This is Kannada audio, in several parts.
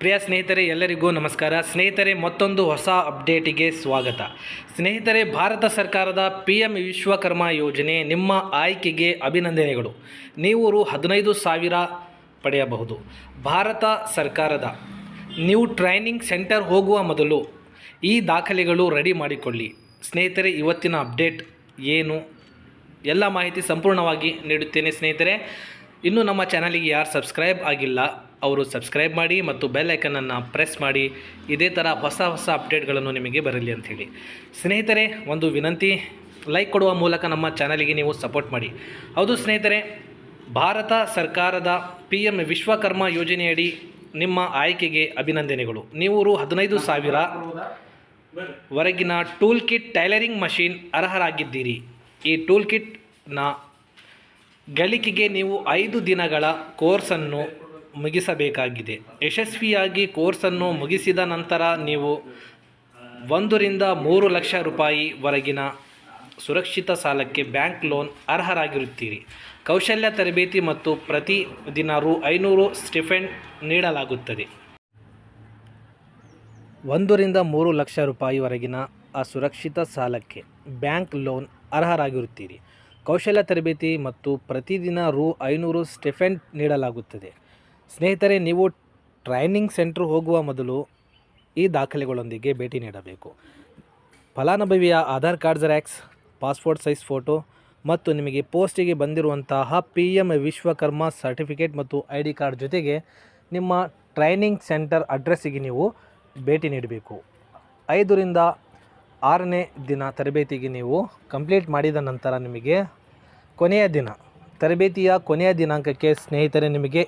ಪ್ರಿಯ ಸ್ನೇಹಿತರೆ, ಎಲ್ಲರಿಗೂ ನಮಸ್ಕಾರ. ಸ್ನೇಹಿತರೆ, ಮತ್ತೊಂದು ಹೊಸ ಅಪ್ಡೇಟಿಗೆ ಸ್ವಾಗತ. ಸ್ನೇಹಿತರೆ, ಭಾರತ ಸರ್ಕಾರದ ಪಿ ಎಂ ವಿಶ್ವಕರ್ಮ ಯೋಜನೆ ನಿಮ್ಮ ಆಯ್ಕೆಗೆ ಅಭಿನಂದನೆಗಳು. ನೀವು ರು ಹದಿನೈದು ಸಾವಿರ ಪಡೆಯಬಹುದು. ಭಾರತ ಸರ್ಕಾರದ ನೀವು ಟ್ರೈನಿಂಗ್ ಸೆಂಟರ್ ಹೋಗುವ ಮೊದಲು ಈ ದಾಖಲೆಗಳು ರೆಡಿ ಮಾಡಿಕೊಳ್ಳಿ. ಸ್ನೇಹಿತರೆ, ಇವತ್ತಿನ ಅಪ್ಡೇಟ್ ಏನು? ಎಲ್ಲ ಮಾಹಿತಿ ಸಂಪೂರ್ಣವಾಗಿ ನೀಡುತ್ತೇನೆ ಸ್ನೇಹಿತರೆ. ಇನ್ನು ನಮ್ಮ ಚಾನಲಿಗೆ ಯಾರು ಸಬ್ಸ್ಕ್ರೈಬ್ ಆಗಿಲ್ಲ ಅವರು ಸಬ್ಸ್ಕ್ರೈಬ್ ಮಾಡಿ ಮತ್ತು ಬೆಲ್ ಐಕನನ್ನು ಪ್ರೆಸ್ ಮಾಡಿ. ಇದೇ ಥರ ಹೊಸ ಹೊಸ ಅಪ್ಡೇಟ್ಗಳನ್ನು ನಿಮಗೆ ಬರಲಿ ಅಂಥೇಳಿ. ಸ್ನೇಹಿತರೆ, ಒಂದು ವಿನಂತಿ, ಲೈಕ್ ಕೊಡುವ ಮೂಲಕ ನಮ್ಮ ಚಾನಲಿಗೆ ನೀವು ಸಪೋರ್ಟ್ ಮಾಡಿ. ಹೌದು ಸ್ನೇಹಿತರೆ, ಭಾರತ ಸರ್ಕಾರದ ಪಿ ಎಂ ವಿಶ್ವಕರ್ಮ ಯೋಜನೆಯಡಿ ನಿಮ್ಮ ಆಯ್ಕೆಗೆ ಅಭಿನಂದನೆಗಳು. ನೀವು ರು ಹದಿನೈದು ಸಾವಿರ ವರೆಗಿನ ಟೂಲ್ ಕಿಟ್ ಟೈಲರಿಂಗ್ ಮಷೀನ್ ಅರ್ಹರಾಗಿದ್ದೀರಿ. ಈ ಟೂಲ್ ಕಿಟ್ನ ಗಳಿಕೆಗೆ ನೀವು ಐದು ದಿನಗಳ ಕೋರ್ಸನ್ನು ಮುಗಿಸಬೇಕಾಗಿದೆ. ಯಶಸ್ವಿಯಾಗಿ ಕೋರ್ಸನ್ನು ಮುಗಿಸಿದ ನಂತರ ನೀವು ಒಂದರಿಂದ ಮೂರು ಲಕ್ಷ ರೂಪಾಯಿ ವರೆಗಿನ ಸುರಕ್ಷಿತ ಸಾಲಕ್ಕೆ ಬ್ಯಾಂಕ್ ಲೋನ್ ಅರ್ಹರಾಗಿರುತ್ತೀರಿ. ಕೌಶಲ್ಯ ತರಬೇತಿ ಮತ್ತು ಪ್ರತಿ ದಿನ ರು ಐನೂರು ಸ್ಟಿಫೆಂಡ್ ನೀಡಲಾಗುತ್ತದೆ. ಒಂದರಿಂದ ಮೂರು ಲಕ್ಷ ರೂಪಾಯಿವರೆಗಿನ ಅಸುರಕ್ಷಿತ ಸಾಲಕ್ಕೆ ಬ್ಯಾಂಕ್ ಲೋನ್ ಅರ್ಹರಾಗಿರುತ್ತೀರಿ. ಕೌಶಲ್ಯ ತರಬೇತಿ ಮತ್ತು ಪ್ರತಿದಿನ ರು ಐನೂರು ಸ್ಟಿಫೆಂಡ್ ನೀಡಲಾಗುತ್ತದೆ. ಸ್ನೇಹಿತರೆ, ನೀವು ಟ್ರೈನಿಂಗ್ ಸೆಂಟ್ರ್ ಹೋಗುವ ಮೊದಲು ಈ ದಾಖಲೆಗಳೊಂದಿಗೆ ಭೇಟಿ ನೀಡಬೇಕು. ಫಲಾನುಭವಿಯ Aadhaar card xerox, passport size photo ಮತ್ತು ನಿಮಗೆ ಪೋಸ್ಟಿಗೆ ಬಂದಿರುವಂತಹ ಪಿ ಎಂ ವಿಶ್ವಕರ್ಮ ಸರ್ಟಿಫಿಕೇಟ್ ಮತ್ತು ಐ ಡಿ ಕಾರ್ಡ್ ಜೊತೆಗೆ ನಿಮ್ಮ ಟ್ರೈನಿಂಗ್ ಸೆಂಟರ್ ಅಡ್ರೆಸ್ಸಿಗೆ ನೀವು ಭೇಟಿ ನೀಡಬೇಕು. ಐದರಿಂದ ಆರನೇ ದಿನ ತರಬೇತಿಗೆ ನೀವು ಕಂಪ್ಲೀಟ್ ಮಾಡಿದ ನಂತರ ನಿಮಗೆ ಕೊನೆಯ ದಿನ, ತರಬೇತಿಯ ಕೊನೆಯ ದಿನಾಂಕಕ್ಕೆ ಸ್ನೇಹಿತರೆ, ನಿಮಗೆ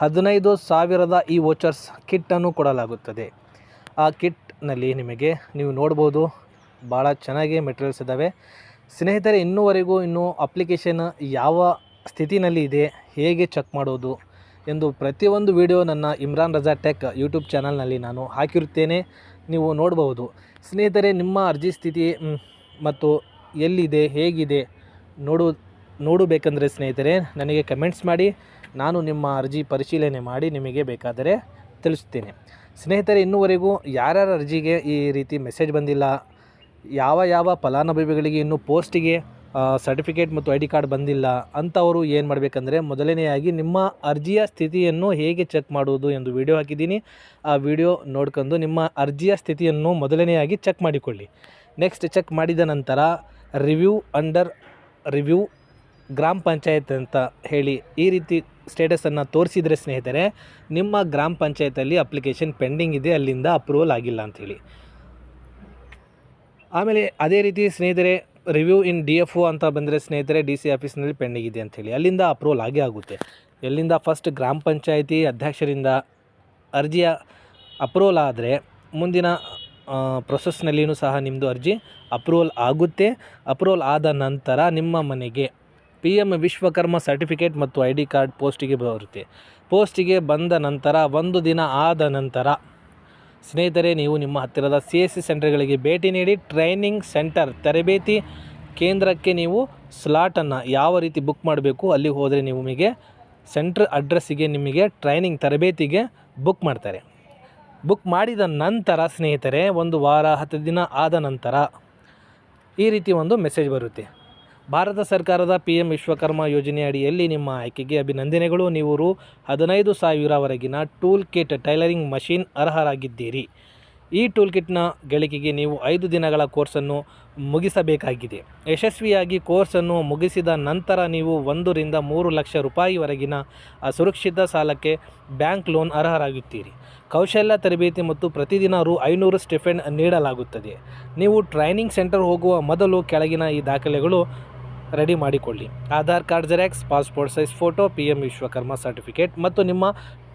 ಹದಿನೈದು ಸಾವಿರದ ಈ ವೋಚರ್ಸ್ ಕಿಟ್ಟನ್ನು ಕೊಡಲಾಗುತ್ತದೆ. ಆ ಕಿಟ್ನಲ್ಲಿ ನಿಮಗೆ ನೀವು ನೋಡ್ಬೋದು ಭಾಳ ಚೆನ್ನಾಗಿ ಮೆಟೀರಿಯಲ್ಸ್ ಇದ್ದಾವೆ. ಸ್ನೇಹಿತರೆ, ಇನ್ನೂವರೆಗೂ ಇನ್ನೂ ಅಪ್ಲಿಕೇಶನ್ ಯಾವ ಸ್ಥಿತಿನಲ್ಲಿ ಇದೆ, ಹೇಗೆ ಚೆಕ್ ಮಾಡೋದು ಎಂದು ಪ್ರತಿಯೊಂದು ವಿಡಿಯೋ ನನ್ನ ಇಮ್ರಾನ್ ರಜಾ ಟೆಕ್ ಯೂಟ್ಯೂಬ್ ಚಾನಲ್ನಲ್ಲಿ ನಾನು ಹಾಕಿರುತ್ತೇನೆ. ನೀವು ನೋಡಬಹುದು ಸ್ನೇಹಿತರೆ, ನಿಮ್ಮ ಅರ್ಜಿ ಸ್ಥಿತಿ ಮತ್ತು ಎಲ್ಲಿದೆ, ಹೇಗಿದೆ ನೋಡು ನೋಡಬೇಕಂದ್ರೆ ಸ್ನೇಹಿತರೆ, ನನಗೆ ಕಮೆಂಟ್ಸ್ ಮಾಡಿ, ನಾನು ನಿಮ್ಮ ಅರ್ಜಿ ಪರಿಶೀಲನೆ ಮಾಡಿ ನಿಮಗೆ ಬೇಕಾದರೆ ತಿಳಿಸ್ತೇನೆ ಸ್ನೇಹಿತರೆ, ಇನ್ನೂವರೆಗೂ ಯಾರ್ಯಾರ ಅರ್ಜಿಗೆ ಈ ರೀತಿ ಮೆಸೇಜ್ ಬಂದಿಲ್ಲ, ಯಾವ ಯಾವ ಫಲಾನುಭವಿಗಳಿಗೆ ಇನ್ನೂ ಪೋಸ್ಟಿಗೆ ಸರ್ಟಿಫಿಕೇಟ್ ಮತ್ತು ಐ ಡಿ ಕಾರ್ಡ್ ಬಂದಿಲ್ಲ ಅಂಥವರು ಏನು ಮಾಡಬೇಕಂದ್ರೆ, ಮೊದಲನೆಯಾಗಿ ನಿಮ್ಮ ಅರ್ಜಿಯ ಸ್ಥಿತಿಯನ್ನು ಹೇಗೆ ಚೆಕ್ ಮಾಡುವುದು ಎಂದು ವಿಡಿಯೋ ಹಾಕಿದ್ದೀನಿ. ಆ ವಿಡಿಯೋ ನೋಡ್ಕೊಂಡು ನಿಮ್ಮ ಅರ್ಜಿಯ ಸ್ಥಿತಿಯನ್ನು ಮೊದಲನೆಯಾಗಿ ಚೆಕ್ ಮಾಡಿಕೊಳ್ಳಿ. ನೆಕ್ಸ್ಟ್ ಚೆಕ್ ಮಾಡಿದ ನಂತರ ರಿವ್ಯೂ ಅಂಡರ್ ರಿವ್ಯೂ ಗ್ರಾಮ ಪಂಚಾಯತ್ ಅಂತ ಹೇಳಿ ಈ ರೀತಿ ಸ್ಟೇಟಸನ್ನು ತೋರಿಸಿದರೆ ಸ್ನೇಹಿತರೆ, ನಿಮ್ಮ ಗ್ರಾಮ ಪಂಚಾಯತಲ್ಲಿ ಅಪ್ಲಿಕೇಶನ್ ಪೆಂಡಿಂಗ್ ಇದೆ, ಅಲ್ಲಿಂದ ಅಪ್ರೂವಲ್ ಆಗಿಲ್ಲ ಅಂಥೇಳಿ ಆಮೇಲೆ ಅದೇ ರೀತಿ ಸ್ನೇಹಿತರೆ review in D F O ಅಂತ ಬಂದರೆ ಸ್ನೇಹಿತರೆ ಡಿ ಸಿ ಆಫೀಸ್ನಲ್ಲಿ ಪೆಂಡಿಂಗ್ ಇದೆ ಅಂಥೇಳಿ ಅಲ್ಲಿಂದ ಅಪ್ರೂವಲ್ ಆಗೇ ಆಗುತ್ತೆ. ಎಲ್ಲಿಂದ ಫಸ್ಟ್ ಗ್ರಾಮ ಪಂಚಾಯತಿ ಅಧ್ಯಕ್ಷರಿಂದ ಅರ್ಜಿಯ ಅಪ್ರೂವಲ್ ಆದರೆ ಮುಂದಿನ ಪ್ರೊಸೆಸ್ನಲ್ಲಿಯೂ ಸಹ ನಿಮ್ಮದು ಅರ್ಜಿ ಅಪ್ರೂವಲ್ ಆಗುತ್ತೆ. ಅಪ್ರೂವಲ್ ಆದ ನಂತರ ನಿಮ್ಮ ಮನೆಗೆ ಪಿ ಎಂ ವಿಶ್ವಕರ್ಮ ಸರ್ಟಿಫಿಕೇಟ್ ಮತ್ತು ಐ ಡಿ ಕಾರ್ಡ್ ಪೋಸ್ಟಿಗೆ ಬರುತ್ತೆ. ಪೋಸ್ಟಿಗೆ ಬಂದ ನಂತರ ಒಂದು ದಿನ ಆದ ನಂತರ ಸ್ನೇಹಿತರೆ, ನೀವು ನಿಮ್ಮ ಹತ್ತಿರದ ಸಿ ಎಸ್ ಸಿ ಸೆಂಟರ್ಗಳಿಗೆ ಭೇಟಿ ನೀಡಿ ಟ್ರೈನಿಂಗ್ ಸೆಂಟರ್ ತರಬೇತಿ ಕೇಂದ್ರಕ್ಕೆ ನೀವು ಸ್ಲಾಟನ್ನು ಯಾವ ರೀತಿ ಬುಕ್ ಮಾಡಬೇಕು, ಅಲ್ಲಿ ಹೋದರೆ ನಿಮಗೆ ಸೆಂಟ್ರ್ ಅಡ್ರೆಸ್ಸಿಗೆ ನಿಮಗೆ ಟ್ರೈನಿಂಗ್ ತರಬೇತಿಗೆ ಬುಕ್ ಮಾಡ್ತಾರೆ. ಬುಕ್ ಮಾಡಿದ ನಂತರ ಸ್ನೇಹಿತರೆ, ಒಂದು ವಾರ ಹತ್ತು ದಿನ ಆದ ನಂತರ ಈ ರೀತಿ ಒಂದು ಮೆಸೇಜ್ ಬರುತ್ತೆ. ಭಾರತ ಸರ್ಕಾರದ ಪಿ ಎಂ ವಿಶ್ವಕರ್ಮ ಯೋಜನೆಯ ಅಡಿಯಲ್ಲಿ ನಿಮ್ಮ ಆಯ್ಕೆಗೆ ಅಭಿನಂದನೆಗಳು. ನೀವು ರು ಹದಿನೈದು ಸಾವಿರವರೆಗಿನ ಟೂಲ್ ಕಿಟ್ ಟೈಲರಿಂಗ್ ಮಷೀನ್ ಅರ್ಹರಾಗಿದ್ದೀರಿ. ಈ ಟೂಲ್ ಕಿಟ್ನ ಗಳಿಕೆಗೆ ನೀವು ಐದು ದಿನಗಳ ಕೋರ್ಸನ್ನು ಮುಗಿಸಬೇಕಾಗಿದೆ. ಯಶಸ್ವಿಯಾಗಿ ಕೋರ್ಸನ್ನು ಮುಗಿಸಿದ ನಂತರ ನೀವು ಒಂದರಿಂದ ಮೂರು ಲಕ್ಷ ರೂಪಾಯಿವರೆಗಿನ ಅಸುರಕ್ಷಿತ ಸಾಲಕ್ಕೆ ಬ್ಯಾಂಕ್ ಲೋನ್ ಅರ್ಹರಾಗುತ್ತೀರಿ. ಕೌಶಲ್ಯ, ತರಬೇತಿ ಮತ್ತು ಪ್ರತಿದಿನ ರು ಐನೂರು ಸ್ಟಿಫೆಂಡ್ ನೀಡಲಾಗುತ್ತದೆ. ನೀವು ಟ್ರೈನಿಂಗ್ ಸೆಂಟರ್ ಹೋಗುವ ಮೊದಲು ಕೆಳಗಿನ ಈ ದಾಖಲೆಗಳು ರೆಡಿ ಮಾಡಿಕೊಳ್ಳಿ. Aadhaar card xerox, passport size photo, P M Vishwakarma certificate ಮತ್ತು ನಿಮ್ಮ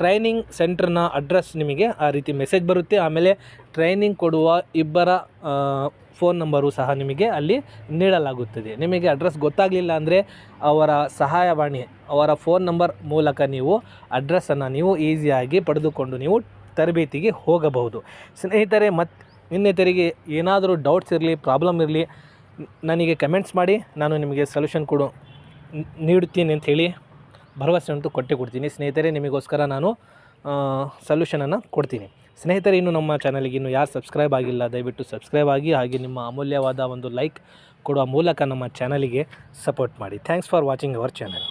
ಟ್ರೈನಿಂಗ್ ಸೆಂಟ್ರ್ನ ಅಡ್ರೆಸ್ ನಿಮಗೆ ಆ ರೀತಿ ಮೆಸೇಜ್ ಬರುತ್ತೆ. ಆಮೇಲೆ ಟ್ರೈನಿಂಗ್ ಕೊಡುವ ಇಬ್ಬರ ಫೋನ್ ನಂಬರು ಸಹ ನಿಮಗೆ ಅಲ್ಲಿ ನೀಡಲಾಗುತ್ತದೆ. ನಿಮಗೆ ಅಡ್ರೆಸ್ ಗೊತ್ತಾಗಲಿಲ್ಲ ಅಂದರೆ ಅವರ ಸಹಾಯವಾಣಿ, ಅವರ ಫೋನ್ ನಂಬರ್ ಮೂಲಕ ನೀವು ಅಡ್ರೆಸ್ಸನ್ನು ನೀವು ಈಸಿಯಾಗಿ ಪಡೆದುಕೊಂಡು ನೀವು ತರಬೇತಿಗೆ ಹೋಗಬಹುದು. ಸ್ನೇಹಿತರೆ ಮತ್ತು ಇನ್ನಿತರಿಗೆ ಏನಾದರೂ ಡೌಟ್ಸ್ ಇರಲಿ, ಪ್ರಾಬ್ಲಮ್ ಇರಲಿ ನನಗೆ ಕಮೆಂಟ್ಸ್ ಮಾಡಿ, ನಾನು ನಿಮಗೆ ಸೊಲ್ಯೂಷನ್ ಕೊಡು ನೀಡುತ್ತೀನಿ ಅಂತ ಹೇಳಿ ಭರವಸೆ ಅಂತೂ ಕೊಟ್ಟೆ ಕೊಡ್ತೀನಿ. ಸ್ನೇಹಿತರೆ, ನಿಮಗೋಸ್ಕರ ನಾನು ಸೊಲ್ಯೂಷನನ್ನು ಕೊಡ್ತೀನಿ. ಸ್ನೇಹಿತರೆ, ಇನ್ನು ನಮ್ಮ ಚಾನಲ್ಗೆ ಇನ್ನು ಯಾರು ಸಬ್ಸ್ಕ್ರೈಬ್ ಆಗಿಲ್ಲ, ದಯವಿಟ್ಟು ಸಬ್ಸ್ಕ್ರೈಬ್ ಆಗಿ, ಹಾಗೆ ನಿಮ್ಮ ಅಮೂಲ್ಯವಾದ ಒಂದು ಲೈಕ್ ಕೊಡುವ ಮೂಲಕ ನಮ್ಮ ಚಾನಲಿಗೆ ಸಪೋರ್ಟ್ ಮಾಡಿ. Thanks for watching our channel